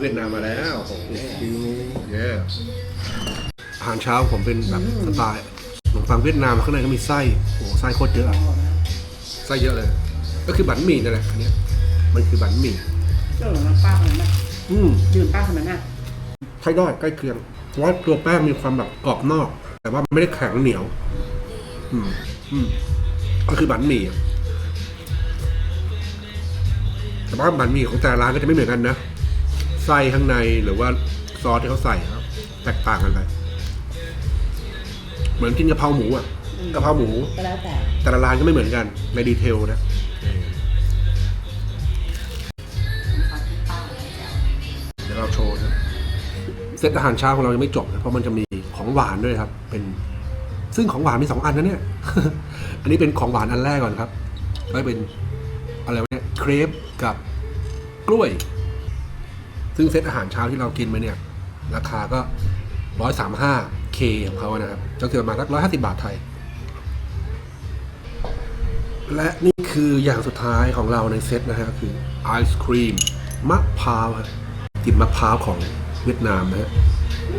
เวียดนามมาแล้วโอ้โหเย้อาหารเช้าผมเป็นแบบสไตล์ขนมปังเวียดนามข้างในก็มีไส้โอ้โหไส้โคตรเยอะอะไส้เยอะเลย ก็คือบั๋นหมี่นั่นแหละอันเนี้ยมันคือบั๋นหมี่เจ้าหลวงป้าคนนั้นน่ะอืมดื่มป้าคนนั้นน่ะใช้ได้ใกล้เคียงเพราะว่าตัวแป้งมีความแบบกรอบนอก แต่ว่าไม่ได้แข็งเหนียว อืมอืมก็คือบั๋นหมี่อะแต่ว่าบั๋นหมี่ของแต่ละร้านก็จะไม่เหมือนกันนะ ไส้ข้างในหรือว่าซอสที่เขาใส่ครับ แตกต่างกันไปเหมือนกินกะเพราหมูอะกะเพราหมู ก็แล้วแต่แต่ละร้านก็ไม่เหมือนกันในดีเทลนะเดี๋ยวเราโชว์นะเซตอาหารเช้าของเรายังไม่จบนะเพราะมันจะมีของหวานด้วยครับ เป็นซึ่งของหวานมีสองอันนะเนี่ย อันนี้เป็นของหวานอันแรกก่อนครับก็เป็นอะไรวะเนี่ยเครปกับกล้วย ซึ่งเซตอาหารเช้าที่เรากินมาเนี่ย ราคาก็ร้อยสามห้าเคของเขานะครับก็คือประมาณสักร้อยห้าสิบาทไทย และนี่คืออย่างสุดท้ายของเราในเซตนะฮะคือไอศครีมมะพร้าวกินมะพร้าวของเวียดนามนะฮะ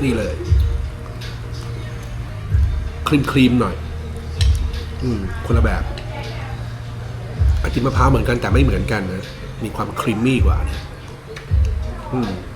นี่เลย ครีมครีมหน่อย อืมคนละแบบไอติมมะพร้าวเหมือนกันแต่ไม่เหมือนกันนะ มีความครีมมี่กว่านะ อืม